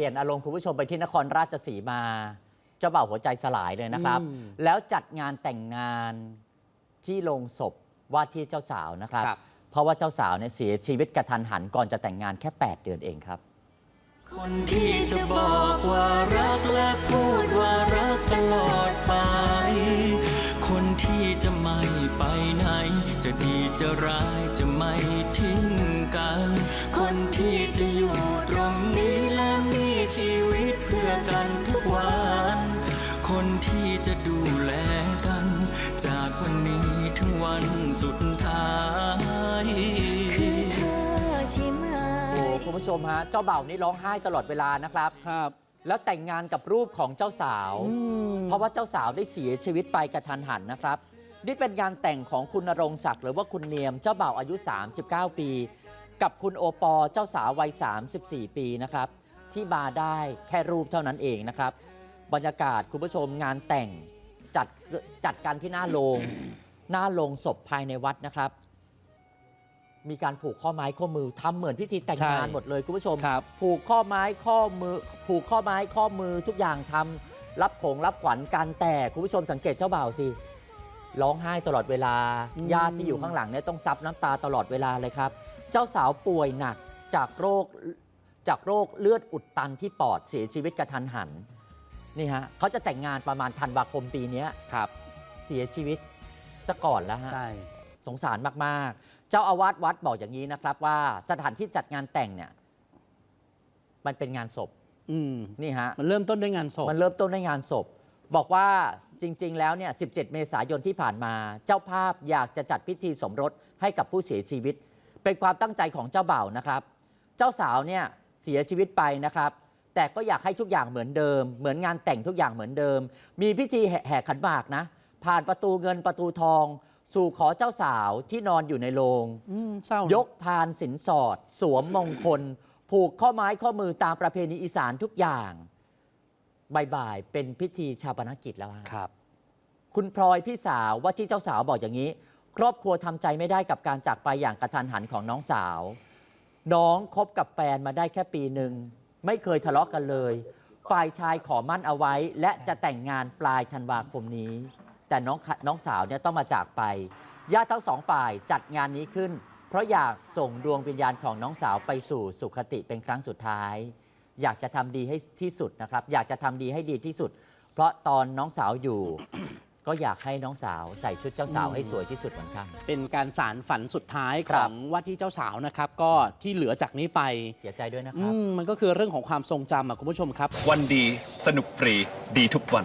ลี่ยนอารมณ์คุณผู้ชมไปที่นครราชสีมา เจ้าบ่าวหัวใจสลายเลยนะครับ อืมแล้วจัดงานแต่งงานที่โรงศพว่าที่เจ้าสาวนะครับ ครับ เพราะว่าเจ้าสาวเนี่ยเสียชีวิตกระทันหันก่อนจะแต่งงานแค่ 8 เดือนเองครับ คนที่จะบอกว่ารักและพูดว่ารักตลอดไป คนที่จะไม่ไปไหน จะดีจะร้ายจะไม่ทิ้ง สุดท้ายคือเธอใช่ไหมโอ้คุณผู้ชมฮะ เจ้าบ่าวนี่ร้องไห้ตลอดเวลานะครับ ครับ แล้วแต่งงานกับรูปของเจ้าสาวอืมเพราะว่าเจ้าสาวได้เสียชีวิตไปกระทันหันนะครับ นี่เป็นงานแต่งของคุณณรงค์ศักดิ์หรือว่าคุณเนียมเจ้าบ่าวอายุ 39 ปี กับคุณโอปอล์เจ้าสาววัย 34 ปีนะครับ ที่มาได้แค่รูปเท่านั้นเองนะครับ บรรยากาศคุณผู้ชมงานแต่งจัดจัดกันที่หน้าโรง หน้าโรงศพภายในวัดนะครับ มีการผูกข้อไม้ข้อมือทำเหมือนพิธีแต่งงานใช่หมดเลยคุณผู้ชม ครับผูกข้อไม้ข้อมือ ผูกข้อไม้ข้อมือทุกอย่างทำรับของรับขวัญกันแต่คุณผู้ชมสังเกตเจ้าบ่าวสิร้องไห้ตลอดเวลาอืม ญาติที่อยู่ข้างหลังเนี่ยต้องซับน้ำตาตลอดเวลาเลยครับ เจ้าสาวป่วยหนักจากโรคจากโรคเลือดอุดตันที่ปอดเสียชีวิตกระทันหันนี่ฮะเขาจะแต่งงานประมาณธันวาคมปีเนี้ย ครับ เสียชีวิต จะก่อนแล้วฮะ ใช่ สงสารมาก ๆ เจ้าอาวาสวัดบอกอย่างนี้นะครับ ว่าสถานที่จัดงานแต่งเนี่ย มันเป็นงานศพอืม นี่ฮะ มันเริ่มต้นด้วยงานศพมันเริ่มต้นในงานศพ บอกว่าจริง ๆ แล้วเนี่ย 17 เมษายนที่ผ่านมา เจ้าภาพอยากจะจัดพิธีสมรสให้กับผู้เสียชีวิต เป็นความตั้งใจของเจ้าบ่าวนะครับ เจ้าสาวเนี่ยเสียชีวิตไปนะครับ แต่ก็อยากให้ทุกอย่างเหมือนเดิม เหมือนงานแต่งทุกอย่างเหมือนเดิม มีพิธีแห่แห่ขันหมากนะ ผ่านประตูเงินประตูทอง สู่ขอเจ้าสาวที่นอนอยู่ในโรงอืมเศร้ายกพานสินสอด สวมมงคล ผูกข้อไม้ข้อมือตามประเพณีอีสานทุกอย่างบ่ายๆเป็นพิธีชาปนกิจแล้วฮะ ครับ คุณพลอยพี่สาวว่าที่เจ้าสาวบอกอย่างนี้ ครอบครัวทำใจไม่ได้กับการจากไปอย่างกระทันหันของน้องสาว น้องคบกับแฟนมาได้แค่ปีหนึ่ง ไม่เคยทะเลาะกันเลย ฝ่ายชายขอมั่นเอาไว้ และจะแต่งงานปลายธันวาคมนี้ แต่น้องขน้องสาวเนี่ยต้องมาจากไป ญาติทั้งสองฝ่ายจัดงานนี้ขึ้น เพราะอยากส่งดวงวิญญาณของน้องสาวไปสู่สุคติเป็นครั้งสุดท้าย อยากจะทำดีให้ที่สุดนะครับ อยากจะทำดีให้ดีที่สุด เพราะตอนน้องสาวอยู่ ก็อยากให้น้องสาวใส่ชุดเจ้าสาวให้สวยที่สุดเหมือนกัน เป็นการสารฝันสุดท้ายคขรัอบงว่าที่เจ้าสาวนะครับ ก็ที่เหลือจากนี้ไปเสียใจด้วยนะคอืรับมมันก็คือเรื่องของความทรงจำอะคุณผู้ชมครับ วันดีสนุกฟรีดีทุกวัน